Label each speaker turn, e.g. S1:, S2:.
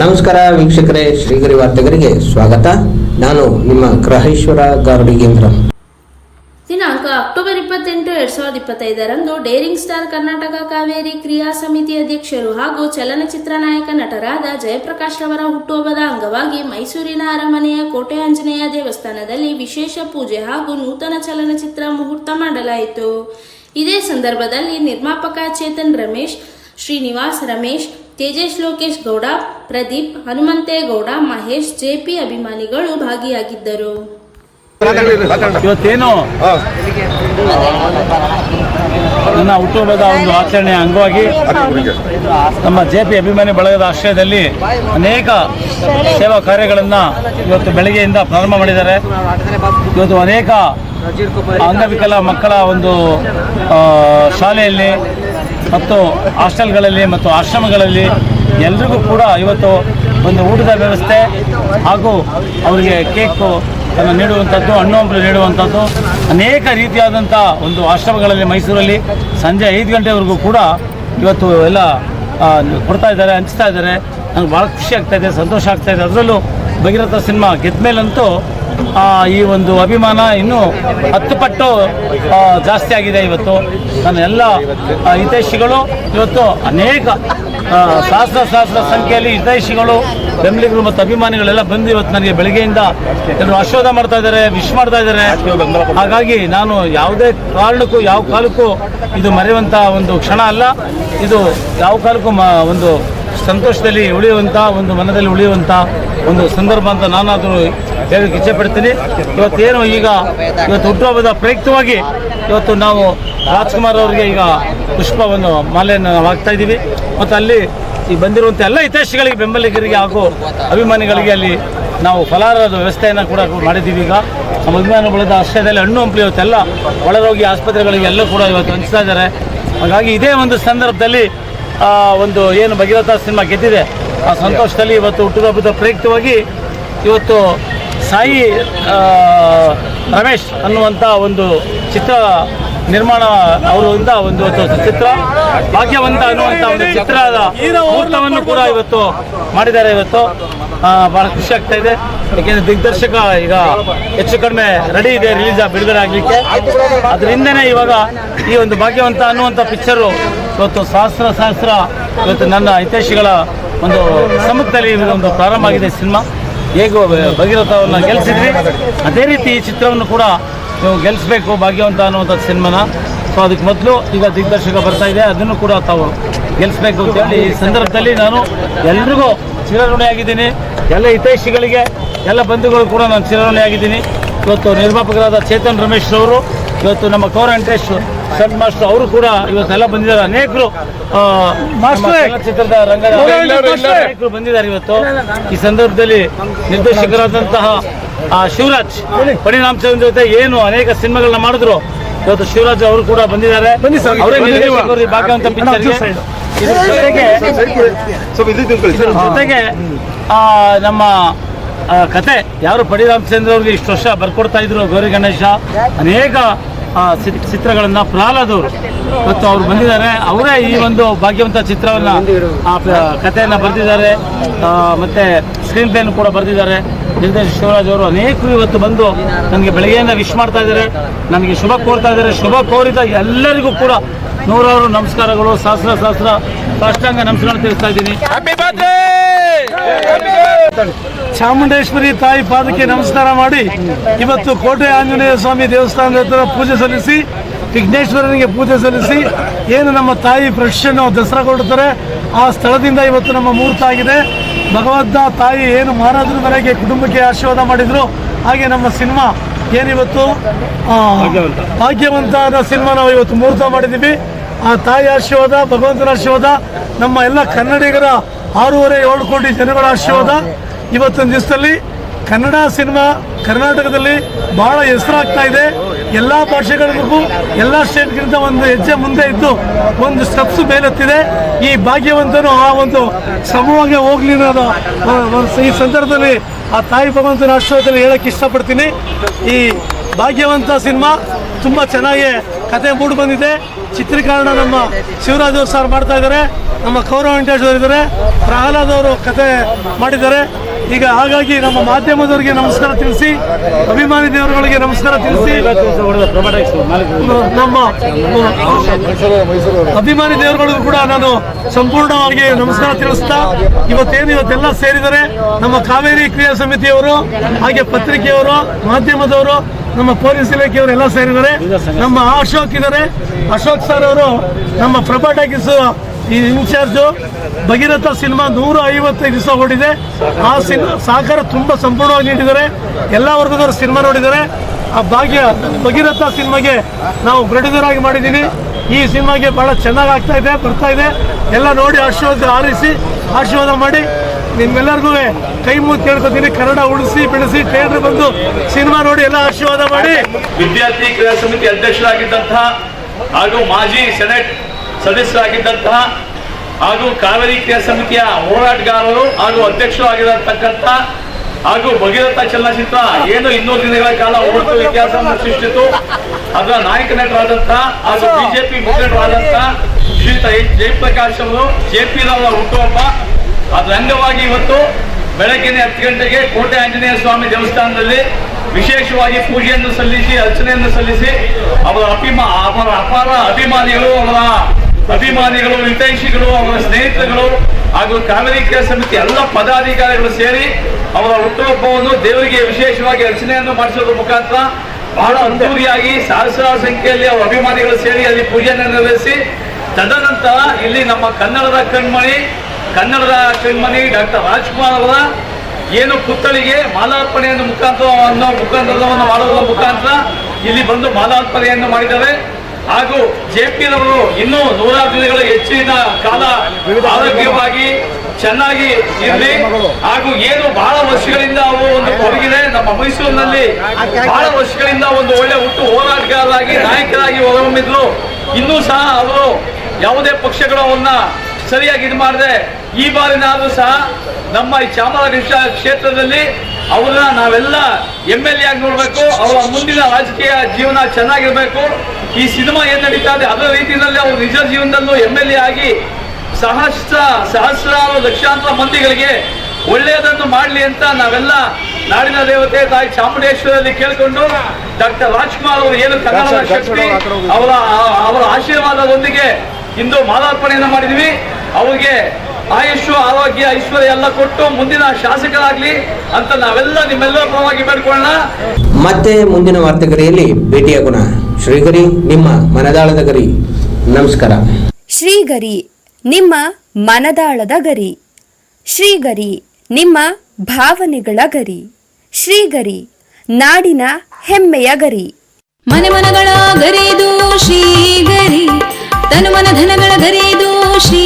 S1: ನಮಸ್ಕಾರ ವೀಕ್ಷಕರೇ, ಶ್ರೀಗರಿ ವಾರ್ತೆಗರಿಗೆ ಸ್ವಾಗತ. ನಾನು ನಿಮ್ಮ ಗ್ರಹೇಶ್ವರ ಗಾರ್ಡಿಗೇಂದ್ರ
S2: ದಿನಾಂಕ ಅಕ್ಟೋಬರ್ ಇಪ್ಪತ್ತೆಂಟು, ಎರಡ್ ಸಾವಿರದ ಇಪ್ಪತ್ತೈದರಂದು ಡೇರಿಂಗ್ ಸ್ಟಾರ್ ಕರ್ನಾಟಕ ಕಾವೇರಿ ಕ್ರಿಯಾ ಸಮಿತಿ ಅಧ್ಯಕ್ಷರು ಹಾಗೂ ಚಲನಚಿತ್ರ ನಾಯಕ ನಟರಾದ ಜಯಪ್ರಕಾಶ್ ರವರ ಹುಟ್ಟುಹಬ್ಬದ ಅಂಗವಾಗಿ ಮೈಸೂರಿನ ಅರಮನೆಯ ಕೋಟೆ ಆಂಜನೇಯ ದೇವಸ್ಥಾನದಲ್ಲಿ ವಿಶೇಷ ಪೂಜೆ ಹಾಗೂ ನೂತನ ಚಲನಚಿತ್ರ ಮುಹೂರ್ತ ಮಾಡಲಾಯಿತು. ಇದೇ ಸಂದರ್ಭದಲ್ಲಿ ನಿರ್ಮಾಪಕ ಚೇತನ್ ರಮೇಶ್, ಶ್ರೀನಿವಾಸ್ ರಮೇಶ್ ತೇಜೇಶ್ ಲೋಕೇಶ್ ಗೌಡ ಪ್ರದೀಪ್ ಹನುಮಂತೇಗೌಡ ಮಹೇಶ್ ಜೆಪಿ ಅಭಿಮಾನಿಗಳು ಭಾಗಿಯಾಗಿದ್ದರು.
S3: ಇವತ್ತೇನು? ನನ್ನ ಹುಟ್ಟುಹಬ್ಬದ ಒಂದು ಆಚರಣೆಯ ಅಂಗವಾಗಿ ನಮ್ಮ ಜೆ ಪಿ ಅಭಿಮಾನಿ ಬಳಗದ ಆಶ್ರಯದಲ್ಲಿ ಅನೇಕ ಸೇವಾ ಕಾರ್ಯಗಳನ್ನು ಇವತ್ತು ಬೆಳಗ್ಗೆಯಿಂದ ಪ್ರಾರಂಭ ಮಾಡಿದ್ದಾರೆ. ಇವತ್ತು ಅನೇಕ ಅಂಗವಿಕಲ ಮಕ್ಕಳ ಒಂದು ಶಾಲೆಯಲ್ಲಿ ಮತ್ತು ಹಾಸ್ಟೆಲ್ಗಳಲ್ಲಿ ಮತ್ತು ಆಶ್ರಮಗಳಲ್ಲಿ ಎಲ್ರಿಗೂ ಕೂಡ ಇವತ್ತು ಒಂದು ಊಟದ ವ್ಯವಸ್ಥೆ ಹಾಗೂ ಅವರಿಗೆ ಕೇಕು ಅನ್ನು ನೀಡುವಂಥದ್ದು, ಹಣ್ಣು ಹಂಪಲು ನೀಡುವಂಥದ್ದು, ಅನೇಕ ರೀತಿಯಾದಂಥ ಒಂದು ಆಶ್ರಮಗಳಲ್ಲಿ ಮೈಸೂರಲ್ಲಿ ಸಂಜೆ ಐದು ಗಂಟೆವರೆಗೂ ಕೂಡ ಇವತ್ತು ಎಲ್ಲ ಕೊಡ್ತಾ ಇದ್ದಾರೆ, ಹಂಚ್ತಾ ಇದ್ದಾರೆ. ನನಗೆ ಭಾಳ ಖುಷಿ ಆಗ್ತಾ ಇದೆ, ಸಂತೋಷ ಆಗ್ತಾ ಇದೆ. ಅದರಲ್ಲೂ ಭಗೀರಥ ಸಿನಿಮಾ ಗೆದ್ದ ಮೇಲಂತೂ ಈ ಒಂದು ಅಭಿಮಾನ ಇನ್ನೂ ಹತ್ತು ಪಟ್ಟು ಜಾಸ್ತಿ ಆಗಿದೆ ಇವತ್ತು. ನನ್ನ ಎಲ್ಲ ಹಿತೈಷಿಗಳು, ಇವತ್ತು ಅನೇಕ ಸಹಸ್ರ ಸಹಸ್ರ ಸಂಖ್ಯೆಯಲ್ಲಿ ಹಿತೈಷಿಗಳು, ಬೆಂಬಲಿಗರು ಮತ್ತು ಅಭಿಮಾನಿಗಳೆಲ್ಲ ಬಂದು ಇವತ್ತು ನನಗೆ ಬೆಳಗ್ಗೆಯಿಂದ ಎಲ್ಲರೂ ಆಶೀರ್ವಾದ ಮಾಡ್ತಾ ಇದ್ದಾರೆ, ವಿಶ್ ಮಾಡ್ತಾ ಇದ್ದಾರೆ. ಹಾಗಾಗಿ ನಾನು ಯಾವುದೇ ಕಾರಣಕ್ಕೂ, ಯಾವ ಕಾಲಕ್ಕೂ ಇದು ಮರೆಯುವಂಥ ಒಂದು ಕ್ಷಣ ಅಲ್ಲ. ಇದು ಯಾವ ಕಾಲಕ್ಕೂ ಒಂದು ಸಂತೋಷದಲ್ಲಿ ಉಳಿಯುವಂಥ ಒಂದು ಮನದಲ್ಲಿ ಉಳಿಯುವಂಥ ಒಂದು ಸಂದರ್ಭ ಅಂತ ನಾನಾದರೂ ಹೇಳಕ್ಕೆ ಇಚ್ಛೆಪಡ್ತೀನಿ. ಇವತ್ತೇನು ಈಗ, ಇವತ್ತು ಹುಟ್ಟುಹಬ್ಬದ ಪ್ರಯುಕ್ತವಾಗಿ ಇವತ್ತು ನಾವು ರಾಜ್ಕುಮಾರ್ ಅವರಿಗೆ ಈಗ ಪುಷ್ಪವನ್ನು ಮಾಲೆಯನ್ನು ನಾವು ಹಾಕ್ತಾ ಇದ್ದೀವಿ. ಮತ್ತು ಅಲ್ಲಿ ಈ ಬಂದಿರುವಂಥ ಎಲ್ಲ ಹಿತೈಷಿಗಳಿಗೆ ಬೆಂಬಲಿಗರಿಗೆ ಹಾಗೂ ಅಭಿಮಾನಿಗಳಿಗೆ ಅಲ್ಲಿ ನಾವು ಫಲಾರದ ವ್ಯವಸ್ಥೆಯನ್ನು ಕೂಡ ಮಾಡಿದ್ದೀವಿ ಈಗ. ನಮ್ಮ ಬಳದ ಆಶ್ರಯದಲ್ಲಿ ಹಣ್ಣು, ಹಂಪಲಿ ಇವತ್ತೆಲ್ಲ ಒಳರೋಗಿ ಆಸ್ಪತ್ರೆಗಳಿಗೆ ಎಲ್ಲ ಕೂಡ ಇವತ್ತು ಹಂಚ್ತಾ ಇದ್ದಾರೆ. ಹಾಗಾಗಿ ಇದೇ ಒಂದು ಸಂದರ್ಭದಲ್ಲಿ ಒಂದು ಏನು ಭಗೀರಥ ಸಿನಿಮಾ ಗೆದ್ದಿದೆ. ಆ ಸಂತೋಷದಲ್ಲಿ ಇವತ್ತು ಹುಟ್ಟುಹಬ್ಬದ ಪ್ರಯುಕ್ತವಾಗಿ ಇವತ್ತು ಸಾಯಿ ರಮೇಶ್ ಅನ್ನುವಂಥ ಒಂದು ಚಿತ್ರ ನಿರ್ಮಾಣ ಅವರಿಂದ ಒಂದು ಚಿತ್ರ, ಭಾಗ್ಯವಂತ ಅನ್ನುವಂಥ ಒಂದು ಚಿತ್ರದ ಮುಹೂರ್ತವನ್ನು ಕೂಡ ಇವತ್ತು ಮಾಡಿದ್ದಾರೆ ಇವತ್ತು. ಭಾಳ ಖುಷಿ ಆಗ್ತಾ ಇದೆ. ಯಾಕೆಂದ್ರೆ ದಿಗ್ದರ್ಶಕ ಈಗ ಹೆಚ್ಚು ಕಡಿಮೆ ರೆಡಿ ಇದೆ ರಿಲೀಸ್ ಬಿಡುಗಡೆ ಆಗಲಿಕ್ಕೆ. ಅದರಿಂದನೇ ಇವಾಗ ಈ ಒಂದು ಭಾಗ್ಯವಂತ ಅನ್ನುವಂಥ ಪಿಕ್ಚರು ಇವತ್ತು ಸಹಸ್ರ ಸಹಸ್ರ ಇವತ್ತು ನನ್ನ ಹಿತೈಷಿಗಳ ಒಂದು ಸಮ್ಮುಖದಲ್ಲಿ ಒಂದು ಪ್ರಾರಂಭ ಆಗಿದೆ ಸಿನಿಮಾ. ಹೇಗೂ ಭಗೀರಥವನ್ನು ಗೆಲ್ಲಿಸಿದ್ವಿ ಅದೇ ರೀತಿ ಈ ಚಿತ್ರವನ್ನು ಕೂಡ ನೀವು ಗೆಲ್ಲಿಸಬೇಕು ಭಾಗ್ಯವಂತ ಅನ್ನುವಂಥ ಸಿನಿಮಾನ. ಸೊ ಅದಕ್ಕೆ ಮೊದಲು ಈಗ ದಿಗ್ದರ್ಶಕ ಬರ್ತಾ ಇದೆ. ಅದನ್ನು ಕೂಡ ತಾವು ಗೆಲ್ಲಿಸ್ಬೇಕು ಅಂತೇಳಿ ಈ ಸಂದರ್ಭದಲ್ಲಿ ನಾನು ಎಲ್ರಿಗೂ ಚಿರಋಣಿಯಾಗಿದ್ದೀನಿ. ಎಲ್ಲ ಹಿತೈಷಿಗಳಿಗೆ, ಎಲ್ಲ ಬಂಧುಗಳು ಕೂಡ ನಾನು ಚಿರಋಣಿಯಾಗಿದ್ದೀನಿ. ಇವತ್ತು ನಿರ್ಮಾಪಕರಾದ ಚೇತನ್ ರಮೇಶ್ ಅವರು ಇವತ್ತು ನಮ್ಮ ಕೌರ ವೆಂಕಟೇಶ್ ಸಬ್ ಮಾಸ್ಟರ್ ಅವರು ಕೂಡ ಇವತ್ತೆಲ್ಲ ಬಂದಿದ್ದಾರೆ. ಅನೇಕರು ಚಲನಚಿತ್ರದ ರಂಗದ ಅನೇಕರು ಬಂದಿದ್ದಾರೆ ಇವತ್ತು. ಈ ಸಂದರ್ಭದಲ್ಲಿ ನಿರ್ದೇಶಕರಾದಂತಹ ಶಿವರಾಜ್ ಪರಿಣಾಮ ಚಂದ್ರ ಜೊತೆ ಏನು ಅನೇಕ ಸಿನಿಮಾಗಳನ್ನ ಮಾಡಿದ್ರು. ಇವತ್ತು ಶಿವರಾಜ್ ಅವರು ಕೂಡ ಬಂದಿದ್ದಾರೆ. ಇದ್ರ ಜೊತೆಗೆ ನಮ್ಮ ಕತೆ. ಯಾರು ಪಡಿ ರಾಮಚಂದ್ರ ಅವ್ರಿಗೆ ಇಷ್ಟು ವರ್ಷ ಬರ್ಕೊಡ್ತಾ ಇದ್ರು ಗೌರಿ ಗಣೇಶ. ಅನೇಕ ಚಿತ್ರಗಳನ್ನ ಪ್ರಹ್ಲಾದ್ ಅವರು ಮತ್ತು ಅವ್ರು ಬಂದಿದ್ದಾರೆ. ಅವರೇ ಈ ಒಂದು ಭಾಗ್ಯವಂತ ಚಿತ್ರವನ್ನ ಕಥೆಯನ್ನ ಬರೆದಿದ್ದಾರೆ. ಮತ್ತೆ ಸ್ಕ್ರೀನ್ ಪ್ಲೇನ್ ಕೂಡ ಬರೆದಿದ್ದಾರೆ. ನಿರ್ದೇಶಕ ಶಿವರಾಜ್ ಅವರು ಅನೇಕರು ಇವತ್ತು ಬಂದು ನನಗೆ ಬೆಳಗ್ಗೆಯಿಂದ ವಿಶ್ ಮಾಡ್ತಾ ಇದ್ದಾರೆ. ನನಗೆ ಶುಭ ಕೋರ್ತಾ ಇದ್ದಾರೆ. ಶುಭ ಕೋರಿದ ಎಲ್ಲರಿಗೂ ಕೂಡ ನೂರಾರು ನಮಸ್ಕಾರಗಳು. ಸಹಸ್ರ ಸಹಸ್ರ ಸಾಷ್ಟಾಂಗ ನಮಸ್ಕಾರ ತಿಳಿಸ್ತಾ ಇದ್ದೀನಿ. ಚಾಮುಂಡೇಶ್ವರಿ ತಾಯಿ ಪಾದಕ್ಕೆ ನಮಸ್ಕಾರ ಮಾಡಿ ಇವತ್ತು ಕೋಟೆ ಆಂಜನೇಯ ಸ್ವಾಮಿ ದೇವಸ್ಥಾನದ ಹತ್ರ ಪೂಜೆ ಸಲ್ಲಿಸಿ ವಿಘ್ನೇಶ್ವರನಿಗೆ ಪೂಜೆ ಸಲ್ಲಿಸಿ ಏನು ನಮ್ಮ ತಾಯಿ ಪ್ರಶ್ನೆ ದಸರಾ ಕೊಡ್ತಾರೆ ಆ ಸ್ಥಳದಿಂದ ಇವತ್ತು ನಮ್ಮ ಮುಹೂರ್ತ ಆಗಿದೆ. ಭಗವಂತ ತಾಯಿ ಏನು ಮಹಾರಾಜರ ಮನೆಗೆ ಕುಟುಂಬಕ್ಕೆ ಆಶೀರ್ವಾದ ಮಾಡಿದ್ರು. ಹಾಗೆ ನಮ್ಮ ಸಿನಿಮಾ ಏನಿವತ್ತು? ಭಾಗ್ಯವಂತ ಅನ್ನೋ ಸಿನಿಮಾ ನಾವು ಇವತ್ತು ಮುಹೂರ್ತ ಮಾಡಿದ್ದೀವಿ. ಆ ತಾಯಿ ಆಶೀರ್ವಾದ, ಭಗವಂತನ ಆಶೀರ್ವಾದ, ನಮ್ಮ ಎಲ್ಲ ಕನ್ನಡಿಗರ ಆರೂವರೆ ಏಳು ಕೋಟಿ ಜನಗಳ ಆಶೀರ್ವಾದ. ಇವತ್ತಿನ ದಿವಸದಲ್ಲಿ ಕನ್ನಡ ಸಿನಿಮಾ ಕರ್ನಾಟಕದಲ್ಲಿ ಬಹಳ ಹೆಸರಾಗ್ತಾ ಇದೆ. ಎಲ್ಲ ಭಾಷೆಗಳಿಗೂ, ಎಲ್ಲ ಸ್ಟೇಟ್ಗಿಂತ ಒಂದು ಹೆಜ್ಜೆ ಮುಂದೆ ಇದ್ದು ಒಂದು ಸ್ಟೆಪ್ಸ್ ಮೇಲೆತ್ತಿದೆ. ಈ ಭಾಗ್ಯವಂತನು ಆ ಒಂದು ಸಮೂಹಕ್ಕೆ ಹೋಗ್ಲಿ ಅನ್ನೋದು ಈ ಸಂದರ್ಭದಲ್ಲಿ ಆ ತಾಯಿ ಭಗವಂತನ ಆಶೀರ್ವಾದದಲ್ಲಿ ಹೇಳಕ್ಕೆ ಇಷ್ಟಪಡ್ತೀನಿ. ಈ ಭಾಗ್ಯವಂತ ಸಿನಿಮಾ ತುಂಬ ಚೆನ್ನಾಗಿ
S4: ಕತೆ ಮೂಡಿ ಬಂದಿದೆ. ಚಿತ್ರೀಕರಣ ನಮ್ಮ ಶಿವರಾಜ್ ಸರ್ ಮಾಡ್ತಾ ಇದ್ದಾರೆ ನಮ್ಮ ಕೌರವ ವೆಂಕಟೇಶ್ ಅವರು ಇದ್ದಾರೆ ಪ್ರಹ್ಲಾದ್ ಅವರು ಕತೆ ಮಾಡಿದ್ದಾರೆ. ಈಗ ಹಾಗಾಗಿ ನಮ್ಮ ಮಾಧ್ಯಮದವರಿಗೆ ನಮಸ್ಕಾರ ತಿಳಿಸಿ, ಅಭಿಮಾನಿ ದೇವರುಗಳಿಗೆ ನಮಸ್ಕಾರ ತಿಳಿಸಿ. ನಮ್ಮ, ಅಭಿಮಾನಿ ದೇವರುಗಳಿಗೂ ಕೂಡ ನಾನು ಸಂಪೂರ್ಣವಾಗಿ ನಮಸ್ಕಾರ ತಿಳಿಸ್ತಾ, ಇವತ್ತೇನು ಇವತ್ತೆಲ್ಲ ಸೇರಿದರೆ ನಮ್ಮ ಕಾವೇರಿ ಕ್ರಿಯಾ ಸಮಿತಿಯವರು, ಹಾಗೆ ಪತ್ರಿಕೆಯವರು, ಮಾಧ್ಯಮದವರು, ನಮ್ಮ ಪೊಲೀಸ್ ಇಲಾಖೆಯವರು ಎಲ್ಲ ಸೇರಿದ್ದಾರೆ ನಮ್ಮ ಅಶೋಕ್ ಇದ್ದಾರೆ. ಅಶೋಕ್ ಸರ್ ಅವರು ನಮ್ಮ ಪ್ರಭಾ ಟಾಕೀಸ್ ಈ ಇನ್ಚಾರ್ಜು ಭಗೀರಥ ಸಿನಿಮಾ ನೂರ ಐವತ್ತೈದು ದಿವಸ ಓಡಿದೆ. ಆ ಸಿನಿಮಾ ಸಹಕಾರ ತುಂಬಾ ಸಂಪೂರ್ಣವಾಗಿ ನೀಡಿದ್ದಾರೆ. ಎಲ್ಲ ವರ್ಗದವರು ಸಿನಿಮಾ ನೋಡಿದ್ದಾರೆ. ಆ ಭಾಗ್ಯ ಭಗೀರಥ ಸಿನಿಮಾಗೆ ನಾವು ಪ್ರೊಡ್ಯೂಸರ್ ಆಗಿ ಮಾಡಿದ್ದೀವಿ ಈ ಸಿನಿಮಾಗೆ ಬಹಳ ಚೆನ್ನಾಗಿ ಆಗ್ತಾ ಇದೆ, ಬರ್ತಾ ಇದೆ. ಎಲ್ಲ ನೋಡಿ ಆಶೀರ್ವಾದ ಆರಿಸಿ ಆಶೀರ್ವಾದ ಮಾಡಿ ನಿಮ್ಮೆಲ್ಲರಿಗೂ ಕೈ ಮುಗಿ ಕೇಳ್ಕೊತೀನಿ. ಕನ್ನಡ ಉಳಿಸಿ, ಬೆಳೆಸಿ, ಥಿಯೇಟರ್ ಬಂದು ಸಿನಿಮಾ ನೋಡಿ ಎಲ್ಲ ಆಶೀರ್ವಾದ ಮಾಡಿ.
S5: ವಿದ್ಯಾರ್ಥಿ ಕ್ರೀಡಾ ಸಮಿತಿ ಅಧ್ಯಕ್ಷರಾಗಿದ್ದಂತಹ ಹಾಗೂ ಮಾಜಿ ಸೆನೆಟ್ ಸದಸ್ಯರಾಗಿದ್ದಂತಹ ಹಾಗೂ ಕಾವೇರಿ ಕ್ರಿಯಾ ಸಮಿತಿಯ ಹೋರಾಟಗಾರರು ಹಾಗೂ ಅಧ್ಯಕ್ಷರು ಆಗಿರತಕ್ಕಂಥ ಹಾಗೂ ಭಗೀರಥ ಚಲನಚಿತ್ರ ಏನು ಇನ್ನೂರು ದಿನಗಳ ಕಾಲ ಓಡಿತು ಇತಿಹಾಸವನ್ನು ಸೃಷ್ಟಿತು ಅದರ ನಾಯಕ ನಟರಾದಂತಹ ಹಾಗೂ ಬಿಜೆಪಿ ಮುಖಂಡರಾದಂತಹ ಶ್ರೀಯುತ ಎಚ್ ಜಯಪ್ರಕಾಶ್ ಅವರು ಜೆ ಪಿ ರಾವ್ ಹುಟ್ಟುಹಬ್ಬ. ಅದರ ಅಂಗವಾಗಿ ಇವತ್ತು ಬೆಳಗ್ಗೆನೆ ಹತ್ತು ಗಂಟೆಗೆ ಕೋಟೆ ಆಂಜನೇಯ ಸ್ವಾಮಿ ದೇವಸ್ಥಾನದಲ್ಲಿ ವಿಶೇಷವಾಗಿ ಪೂಜೆಯನ್ನು ಸಲ್ಲಿಸಿ ಅರ್ಚನೆಯನ್ನು ಸಲ್ಲಿಸಿ ಅವರ ಅಭಿಮಾ ಅವರ ಅಪಾರ ಅಭಿಮಾನಿಗಳು ಅವರ ಅಭಿಮಾನಿಗಳು ಹಿತೈಷಿಗಳು ಅವರ ಸ್ನೇಹಿತರುಗಳು ಹಾಗೂ ಕಾವೇರಿ ಕೇರ್ ಸಮಿತಿ ಎಲ್ಲ ಪದಾಧಿಕಾರಿಗಳು ಸೇರಿ ಅವರ ಹುಟ್ಟುಹಬ್ಬವನ್ನು ದೇವರಿಗೆ ವಿಶೇಷವಾಗಿ ಅರ್ಚನೆಯನ್ನು ಮಾಡಿಸೋದ್ರ ಮುಖಾಂತರ ಬಹಳ ಅದ್ದೂರಿಯಾಗಿ ಸಹಸ್ರಾರು ಸಂಖ್ಯೆಯಲ್ಲಿ ಅವರ ಅಭಿಮಾನಿಗಳು ಸೇರಿ ಅಲ್ಲಿ ಪೂಜೆಯನ್ನು ನೆರವೇರಿಸಿ, ತದನಂತರ ಇಲ್ಲಿ ನಮ್ಮ ಕನ್ನಡದ ಕಣ್ಮಣಿ ಕನ್ನಡದ ಕಣ್ಮಣಿ ಡಾಕ್ಟರ್ ರಾಜ್ಕುಮಾರ್ ಅವರ ಏನು ಪುತ್ಥಳಿಗೆ ಮಾಲಾರ್ಪಣೆಯನ್ನು ಮುಖಾಂತರ ಮುಖಾಂತರವನ್ನು ಮಾಡೋದ್ರ ಮುಖಾಂತರ ಇಲ್ಲಿ ಬಂದು ಮಾಲಾರ್ಪಣೆಯನ್ನು ಮಾಡಿದ್ದಾರೆ. ಹಾಗೂ ಜೆ ಪಿ ರವರು ಇನ್ನೂ ನೂರಾರು ದಿನಗಳ ಹೆಚ್ಚಿನ ಕಾಲ ಆರೋಗ್ಯವಾಗಿ ಚೆನ್ನಾಗಿ ಇರಲಿ. ಹಾಗೂ ಏನು ಬಹಳ ವರ್ಷಗಳಿಂದ ಅವು ಒಂದು ಕೊಡುಗಿದೆ. ನಮ್ಮ ಮೈಸೂರಿನಲ್ಲಿ ಬಹಳ ವರ್ಷಗಳಿಂದ ಒಂದು ಒಳ್ಳೆ ಹುಟ್ಟು ಹೋರಾಟಗಾರರಾಗಿ ನಾಯಕರಾಗಿ ಹೊರಹೊಮ್ಮಿದ್ರು. ಇನ್ನೂ ಸಹ ಅವರು ಯಾವುದೇ ಪಕ್ಷಗಳು ಅವನ್ನ ಸರಿಯಾಗಿ ಇದು ಮಾಡಿದೆ ಈ ಬಾರಿನಾದರೂ ಸಹ ನಮ್ಮ ಈ ಚಾಮರಾಜ ಕ್ಷೇತ್ರದಲ್ಲಿ ಅವ್ರನ್ನ ನಾವೆಲ್ಲ ಎಂ ಎಲ್ ಎ ಆಗಿ ನೋಡಬೇಕು. ಅವರ ಮುಂದಿನ ರಾಜಕೀಯ ಜೀವನ ಚೆನ್ನಾಗಿರಬೇಕು. ಈ ಸಿನಿಮಾ ಏನ್ ನಡೀತಾ ಇದೆ ಅದರ ರೀತಿಯಲ್ಲಿ ಅವರು ನಿಜ ಜೀವನದಲ್ಲೂ ಎಂ ಎಲ್ ಎ ಆಗಿ ಸಹಸ್ರ ಸಹಸ್ರಾರು ಲಕ್ಷಾಂತರ ಮಂದಿಗಳಿಗೆ ಒಳ್ಳೆಯದನ್ನು ಮಾಡಲಿ ಅಂತ ನಾವೆಲ್ಲ ನಾಡಿನ ದೇವತೆ ತಾಯಿ ಚಾಮುಂಡೇಶ್ವರಲ್ಲಿ ಕೇಳಿಕೊಂಡು ಡಾಕ್ಟರ್ ರಾಜ್ಕುಮಾರ್ ಅವರು ಏನು ಕನ್ನಡ ಶಕ್ತಿ ಅವರ ಅವರ ಆಶೀರ್ವಾದದೊಂದಿಗೆ ಇಂದು ಮಾಲಾರ್ಪಣೆಯನ್ನು ಮಾಡಿದ್ವಿ. ಅವರಿಗೆ ಆಯುಷ್ಯ ಆರೋಗ್ಯ ಐಶ್ವರ್ಯ ಎಲ್ಲ ಕೊಟ್ಟು ಮುಂದಿನ ಶಾಸಕರಾಗ್ಲಿ ಅಂತ ನಾವೆಲ್ಲ ನಿಮ್ಮೆಲ್ಲರ ಪರವಾಗಿ ಬೇಡ್ಕೊಳ್ಳೋಣ.
S1: ಮತ್ತೆ ಮುಂದಿನ ವಾರ್ತೆಗರಿಯಲ್ಲಿ ಭೇಟಿಯಾಗೋಣ ಶ್ರೀಗರಿ ನಿಮ್ಮ ಮನದಾಳದ ಗರಿ. ನಮಸ್ಕಾರ.
S6: ಶ್ರೀಗರಿ ನಿಮ್ಮ ಮನದಾಳದ ಗರಿ. ಶ್ರೀಗರಿ ನಿಮ್ಮ ಭಾವನೆಗಳ ಗರಿ. ಶ್ರೀಗರಿ ನಾಡಿನ ಹೆಮ್ಮೆಯ ಗರಿ.
S7: ಮನೆ ಮನಗಳ ಗರಿದು ಶ್ರೀಗರಿ ತನು ಮನ ಧನಗಳ ಗರಿದು ಶ್ರೀಗರಿ